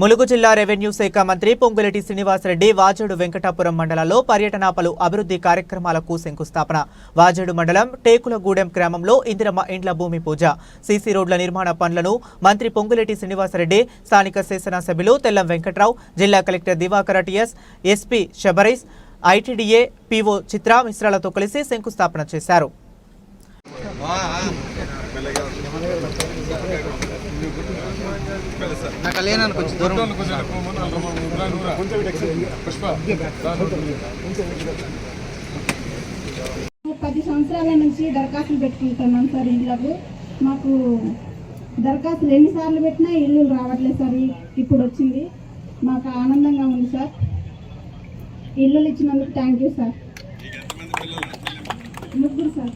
ములుగు జిల్లా రెవెన్యూ శాఖ మంత్రి పొంగులేటి శ్రీనివాసరెడ్డి వాజేడు వెంకటాపురం మండలంలో పర్యటన పలు అభివృద్ధి కార్యక్రమాలకు శంకుస్థాపన. వాజేడు మండలం టేకులగూడెం గ్రామంలో ఇందిరమ్మ ఇండ్ల భూమి పూజ. సీసీ రోడ్ల నిర్మాణ పనులను మంత్రి పొంగులేటి శ్రీనివాసరెడ్డి స్థానిక శాసనసభ్యులు తెల్లం వెంకట్రావు జిల్లా collector Divakar TS SP Sabarish ITDA PO Chitra మిశ్రాలతో కలిసి శంకుస్థాపన చేశారు. నా కళ్యాణాన్ని కొంచెం దూరం. పది సంవత్సరాల నుంచి దరఖాస్తులు పెట్టుకుంటున్నాం సార్ ఇళ్ళకు మాకు దరఖాస్తులు ఎన్నిసార్లు పెట్టినా ఇల్లు రావట్లేదు సార్ ఇప్పుడు వచ్చింది. మాకు ఆనందంగా ఉంది సార్. ఇల్లులు ఇచ్చినందుకు థ్యాంక్ యూ సార్. ముగ్గురు సార్.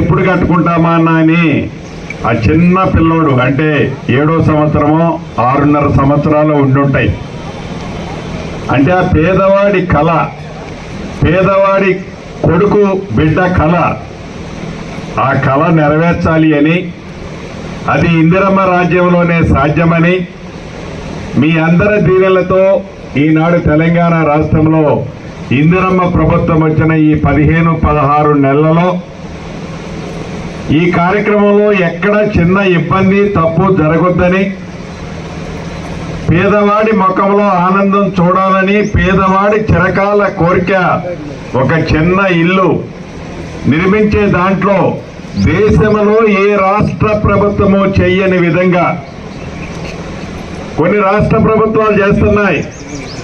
ఎప్పుడు కట్టుకుంటామా అన్న అని ఆ చిన్న పిల్లోడు అంటే ఏడో సంవత్సరమో ఆరున్నర సంవత్సరాలు ఉండుంటాయి. అంటే ఆ పేదవాడి కళ పేదవాడి కొడుకు బిడ్డ కళ ఆ కళ నెరవేర్చాలి అని అది ఇందిరమ్మ రాజ్యంలోనే సాధ్యమని మీ అందరి దీవెలతో ఈనాడు తెలంగాణ రాష్ట్రంలో ఇందిరమ్మ ప్రభుత్వం వచ్చిన ఈ పదిహేను పదహారు నెలలలో ఈ కార్యక్రమంలో ఎక్కడ చిన్న ఇబ్బంది తప్పు జరగొద్దని పేదవాడి ముఖంలో ఆనందం చూడాలని పేదవాడి చిరకాల కోరిక ఒక చిన్న ఇల్లు నిర్మించే దాంట్లో దేశంలో ఏ రాష్ట్ర ప్రభుత్వము చెయ్యని విధంగా కొన్ని రాష్ట్ర ప్రభుత్వాలు చేస్తున్నాయి.